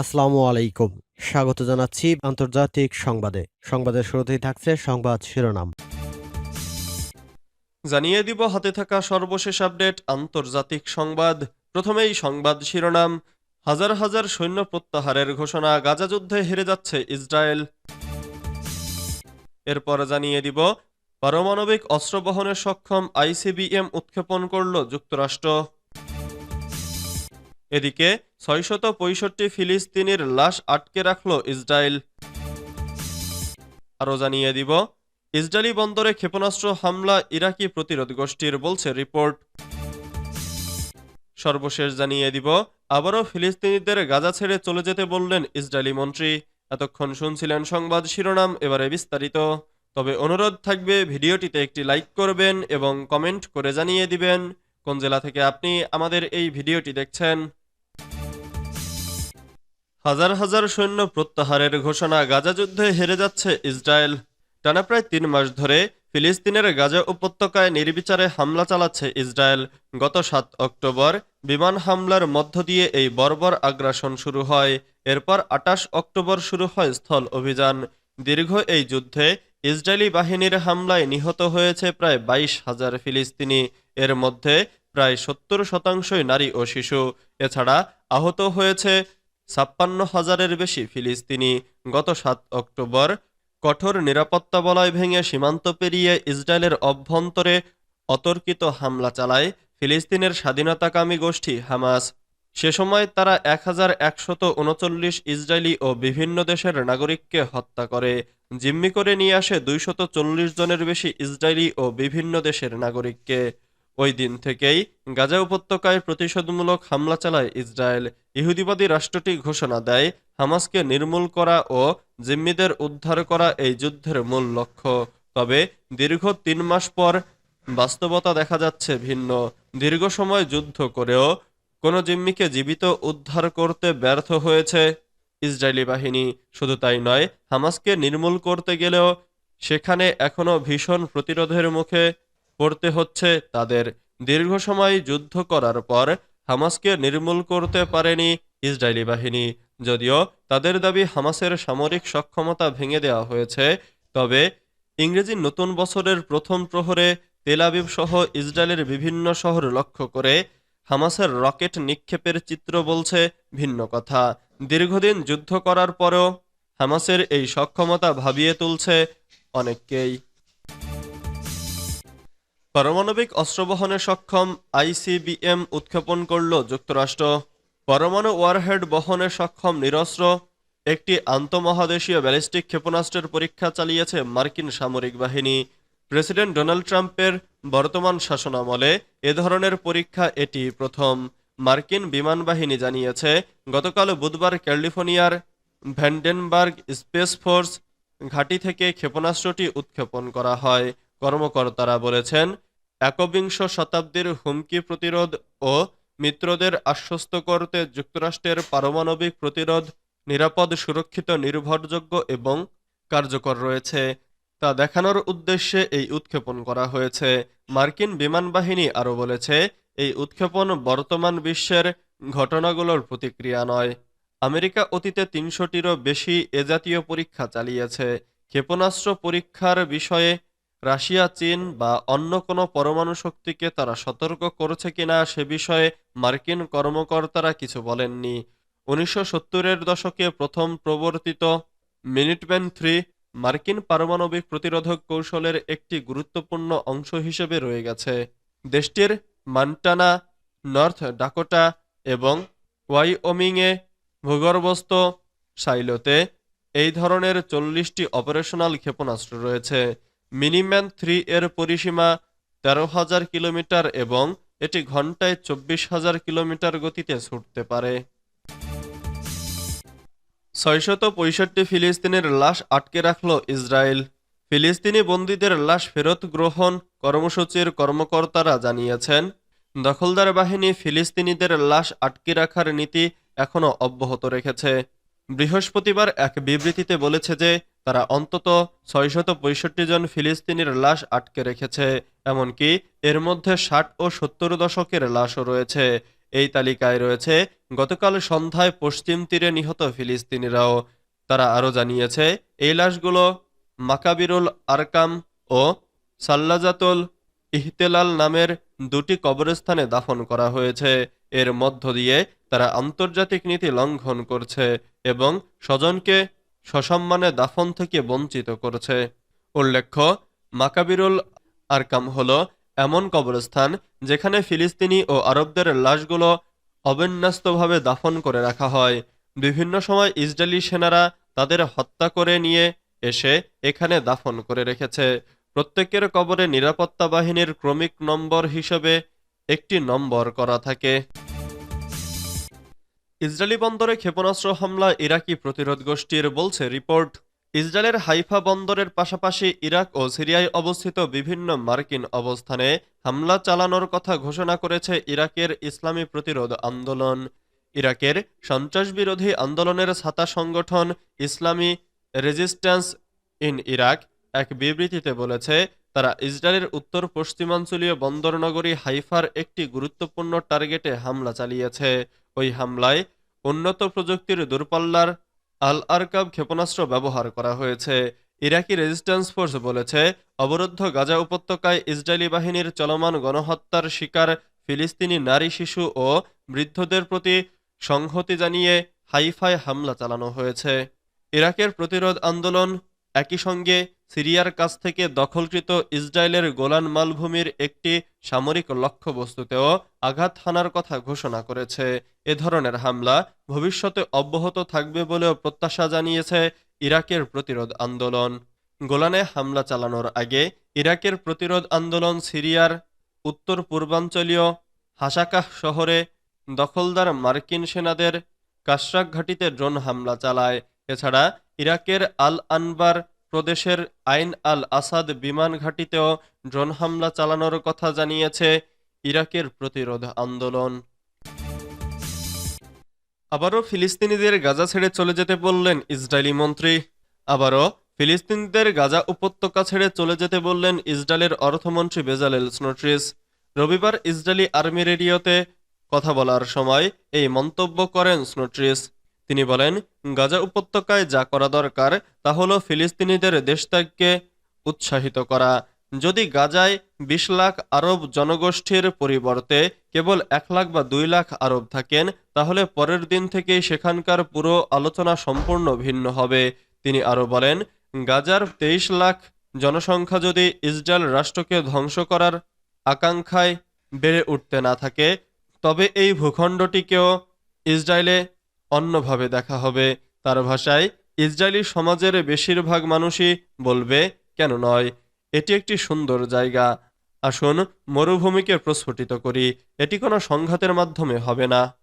আসসালামু আলাইকুম। স্বাগত জানাচ্ছি আন্তর্জাতিক সংবাদে। সংবাদের শুরুতেই থাকছে সংবাদ শিরোনাম। জানিয়ে দিব হাতে থাকা সর্বশেষ আপডেট, আন্তর্জাতিক সংবাদ। প্রথমেই সংবাদ শিরোনাম, হাজার হাজার সৈন্য প্রত্যাহারের ঘোষণা গাজা যুদ্ধে হেরে যাচ্ছে ইসরায়েল। এরপর জানিয়ে দিব, পারমাণবিক অস্ত্র বহনে সক্ষম আইসিবিএম উৎক্ষেপণ করল যুক্তরাষ্ট্র। এদিকে ছয়শত পঁয়ষট্টি ফিলিস্তিনির লাশ আটকে রাখল ইসরায়েল। আরও জানিয়ে দিব, ইসরায়েলি বন্দরে ক্ষেপণাস্ত্র হামলা ইরাকি প্রতিরোধ গোষ্ঠীর বলছে রিপোর্ট। সর্বশেষ জানিয়ে দিব, আবারও ফিলিস্তিনিদের গাজা ছেড়ে চলে যেতে বললেন ইসরায়েলি মন্ত্রী। এতক্ষণ শুনছিলেন সংবাদ শিরোনাম, এবারে বিস্তারিত। তবে অনুরোধ থাকবে, ভিডিওটিতে একটি লাইক করবেন এবং কমেন্ট করে জানিয়ে দিবেন। কোন জেলা থেকে আপনি আমাদের এই ভিডিওটি দেখছেন? হাজার হাজার সৈন্য প্রত্যাহারের ঘোষণা গাজা যুদ্ধে হেরে যাচ্ছে ইসরায়েল। টানা প্রায় তিন মাস ধরে ফিলিস্তিনের গাজা উপত্যকায় নির্বিচারে হামলা চালাচ্ছে ইসরায়েল। গত সাত অক্টোবর বিমান হামলার মধ্য দিয়ে এই বর্বর আগ্রাসন শুরু হয়। এরপর আটাশ অক্টোবর শুরু হয় স্থল অভিযান। দীর্ঘ এই যুদ্ধে ইসরায়েলি বাহিনীর হামলায় নিহত হয়েছে প্রায় বাইশ হাজার ফিলিস্তিনি। এর মধ্যে প্রায় সত্তর শতাংশই নারী ও শিশু। এছাড়া আহত হয়েছে ছাপ্পান্ন হাজারের বেশি ফিলিস্তিনি গত সাত অক্টোবর কঠোর নিরাপত্তা বলয় ভেঙে সীমান্ত পেরিয়ে ইসরায়েলের অভ্যন্তরে অতর্কিত হামলা চালায় ফিলিস্তিনের স্বাধীনতাকামী গোষ্ঠী হামাস। সে সময় তারা এক হাজার একশত উনচল্লিশ ইসরায়েলি ও বিভিন্ন দেশের নাগরিককে হত্যা করে। জিম্মি করে নিয়ে আসে দুইশত চল্লিশ জনের বেশি ইসরায়েলি ও বিভিন্ন দেশের নাগরিককে। ওই দিন থেকেই গাজা উপত্যকায় প্রতিশোধমূলক হামলা চালায় ইসরায়েল। ইহুদিবাদী রাষ্ট্রটি ঘোষণা দেয়, হামাসকে নির্মূল করা ও জিম্মিদের উদ্ধার করা এই যুদ্ধের মূল লক্ষ্য। তবে দীর্ঘ তিন মাস পর বাস্তবতা দেখা যাচ্ছে ভিন্ন। দীর্ঘ সময় যুদ্ধ করেও কোনো জিম্মিকে জীবিত উদ্ধার করতে ব্যর্থ হয়েছে ইসরায়েলি বাহিনী। শুধু তাই নয়, হামাসকে নির্মূল করতে গেলেও সেখানে এখনও ভীষণ প্রতিরোধের মুখে পড়তে হচ্ছে, তাদের দীর্ঘ সময় যুদ্ধ করার পর হামাসকে নির্মূল করতে পারেনি ইসরায়েলি বাহিনী। যদিও তাদের দাবি হামাসের সামরিক সক্ষমতা ভেঙে দেওয়া হয়েছে, তবে ইংরেজি নতুন বছরের প্রথম প্রহরে তেল আবিব সহ ইসরায়েলের বিভিন্ন শহর লক্ষ্য করে হামাসের রকেট নিক্ষেপের চিত্র বলছে ভিন্ন কথা। দীর্ঘদিন যুদ্ধ করার পরেও হামাসের এই সক্ষমতা ভাবিয়ে তুলছে অনেককেই। পারমাণবিক অস্ত্র বহনে সক্ষম আইসিবিএম উৎক্ষেপণ করল যুক্তরাষ্ট্র। পরমাণু ওয়ারহেড বহনে সক্ষম নিরস্ত্র, একটি আন্তমহাদেশীয় ব্যালিস্টিক ক্ষেপণাস্ত্রের পরীক্ষা চালিয়েছে মার্কিন সামরিক বাহিনী। প্রেসিডেন্ট ডোনাল্ড ট্রাম্পের বর্তমান শাসনামলে এ ধরনের পরীক্ষা এটি প্রথম। মার্কিন বিমান বাহিনী জানিয়েছে, গতকাল বুধবার ক্যালিফোর্নিয়ার ভ্যান্ডেনবার্গ স্পেস ফোর্স ঘাঁটি থেকে ক্ষেপণাস্ত্রটি উৎক্ষেপণ করা হয়। কর্মকর্তারা বলেছেন একবিংশ শতাব্দীর হুমকি প্রতিরোধ ও মিত্রদের আশ্বস্ত করতে যুক্তরাষ্ট্রের পারমাণবিক প্রতিরোধ নিরাপদ, সুরক্ষিত, নির্ভরযোগ্য এবং কার্যকর রয়েছে। তা দেখানোর উদ্দেশ্যে এই উৎক্ষেপণ করা হয়েছে। মার্কিন বিমান বাহিনী আরও বলেছে, এই উৎক্ষেপণ বর্তমান বিশ্বের ঘটনাগুলোর প্রতিক্রিয়া নয়। আমেরিকা অতীতে তিনশোটিরও বেশি এ জাতীয় পরীক্ষা চালিয়েছে। ক্ষেপণাস্ত্র পরীক্ষার বিষয়ে রাশিয়া, চীন বা অন্য কোনো পরমাণু শক্তিকে তারা সতর্ক করেছে কিনা সে বিষয়ে মার্কিন কর্মকর্তারা কিছু বলেননি। উনিশশো সত্তরের দশকে প্রথম প্রবর্তিত মিনিটম্যান থ্রি মার্কিন পারমাণবিক প্রতিরোধক কৌশলের একটি গুরুত্বপূর্ণ অংশ হিসেবে রয়ে গেছে। দেশটির মান্টানা, নর্থ ডাকোটা এবং ওয়াইওমিংয়ে ভূগর্ভস্থ সাইলোতে এই ধরনের চল্লিশটি অপারেশনাল ক্ষেপণাস্ত্র রয়েছে। মিনিম্যান থ্রি এর পরিসীমা তেরো হাজার কিলোমিটার এবং এটি ঘন্টায় চব্বিশ হাজার কিলোমিটার গতিতে ছুটতে পারে। ছয়শত পঁয়ষট্টি ফিলিস্তিনের লাশ আটকে রাখল ইসরায়েল। ফিলিস্তিনি বন্দীদের লাশ ফেরত গ্রহণ কর্মসূচির কর্মকর্তারা জানিয়েছেন, দখলদার বাহিনী ফিলিস্তিনিদের লাশ আটকে রাখার নীতি এখনও অব্যাহত রেখেছে। বৃহস্পতিবার এক বিবৃতিতে বলেছে যে তারা অন্তত ছয়শত পঁয়ষট্টি জন ফিলিস্তিনির লাশ আটকে রেখেছে, এমনকি এর মধ্যে ষাট ও সত্তর দশকের লাশও রয়েছে। এই তালিকায় রয়েছে, গতকাল সন্ধ্যায় পশ্চিম তীরে নিহত ফিলিস্তিনিরাও। তারা আরও জানিয়েছে, এই লাশগুলো মাকাবিরুল আরকাম ও সাল্লাজাতুল ইহতেলাল নামের দুটি কবরস্থানে দাফন করা হয়েছে। এর মধ্য দিয়ে তারা আন্তর্জাতিক নীতি লঙ্ঘন করছে এবং স্বজনকে সসম্মানে দাফন থেকে বঞ্চিত করেছে। উল্লেখ্য, মাকাবিরুল আরকাম হল এমন কবরস্থান যেখানে ফিলিস্তিনি ও আরবদের লাশগুলো অবিন্যস্তভাবে দাফন করে রাখা হয়। বিভিন্ন সময় ইসরায়েলি সেনারা তাদের হত্যা করে নিয়ে এসে এখানে দাফন করে রেখেছে। প্রত্যেকের কবরে নিরাপত্তা বাহিনীর ক্রমিক নম্বর হিসেবে একটি নম্বর করা থাকে। ইসরায়েলি বন্দরে ক্ষেপণাস্ত্র হামলা ইরাকি প্রতিরোধ গোষ্ঠীর বলছে রিপোর্ট। ইসরায়েলের হাইফা বন্দরের পাশাপাশি ইরাক ও সিরিয়ায় অবস্থিত বিভিন্ন মার্কিন অবস্থানে হামলা চালানোর কথা ঘোষণা করেছে ইরাকের ইসলামী প্রতিরোধ আন্দোলন। ইরাকের সন্ত্রাসবিরোধী আন্দোলনের ছাতা সংগঠন ইসলামী রেজিস্ট্যান্স ইন ইরাক এক বিবৃতিতে বলেছে, তারা ইসরায়েলের উত্তর পশ্চিমাঞ্চলীয় বন্দরনগরী হাইফার একটি গুরুত্বপূর্ণ টার্গেটে হামলা চালিয়েছে। ওই হামলায় উন্নত প্রযুক্তির দূরপাল্লার আল আরকাব ক্ষেপণাস্ত্র ব্যবহার করা হয়েছে। ইরাকি রেজিস্ট্যান্স ফোর্স বলেছে, অবরুদ্ধ গাজা উপত্যকায় ইসরায়েলি বাহিনীর চলমান গণহত্যার শিকার ফিলিস্তিনি নারী, শিশু ও বৃদ্ধদের প্রতি সংহতি জানিয়ে হাইফায় হামলা চালানো হয়েছে। ইরাকের প্রতিরোধ আন্দোলন একই সঙ্গে সিরিয়ার কাছ থেকে দখলকৃত ইসরায়েলের গোলান মালভূমির একটি সামরিক লক্ষ্যবস্তুতেও আঘাত হানার কথা ঘোষণা করেছে। এ ধরনের হামলা ভবিষ্যতে অব্যাহত থাকবে বলেও প্রত্যাশা জানিয়েছে ইরাকের প্রতিরোধ আন্দোলন। গোলানে হামলা চালানোর আগে ইরাকের প্রতিরোধ আন্দোলন সিরিয়ার উত্তর পূর্বাঞ্চলীয় হাসাকাহ শহরে দখলদার মার্কিন সেনাদের কাশরাক ঘাঁটিতে ড্রোন হামলা চালায়। এছাড়া ইরাকের আল আনবার প্রদেশের আইন আল আসাদ বিমান ঘাঁটিতেও ড্রোন হামলা চালানোর কথা জানিয়েছে ইরাকের প্রতিরোধ আন্দোলন। আবারও ফিলিস্তিনিদের গাজা ছেড়ে চলে যেতে বললেন ইসরায়েলি মন্ত্রী। আবারও ফিলিস্তিনিদের গাজা উপত্যকা ছেড়ে চলে যেতে বললেন ইসরায়েলের অর্থমন্ত্রী বেজালেল স্নোট্রিস রবিবার ইসরায়েলি আর্মি রেডিওতে কথা বলার সময় এই মন্তব্য করেন স্নোট্রিস তিনি বলেন, গাজা উপত্যকায় যা করা দরকার, তা হলো ফিলিস্তিনিদের দেশত্যাগকে উৎসাহিত করা। যদি গাজায় বিশ লাখ আরব জনগোষ্ঠীর পরিবর্তে কেবল এক লাখ বা দুই লাখ আরব থাকেন, তাহলে পরের দিন থেকেই সেখানকার পুরো আলোচনা সম্পূর্ণ ভিন্ন হবে। তিনি আরও বলেন, গাজার তেইশ লাখ জনসংখ্যা যদি ইসরায়েল রাষ্ট্রকে ধ্বংস করার আকাঙ্ক্ষায় বেড়ে উঠতে না থাকে, তবে এই ভূখণ্ডটিকেও ইসরায়েলে অন্যভাবে দেখা হবে। তার ভাষায় ইসরায়েলি সমাজের বেশিরভাগ মানুষই বলবে, কেন নয়? এটি একটি সুন্দর জায়গা। আসুন, মরুভূমিকে প্রস্ফুটিত করি। এটি কোনো সংঘাতের মাধ্যমে হবে না।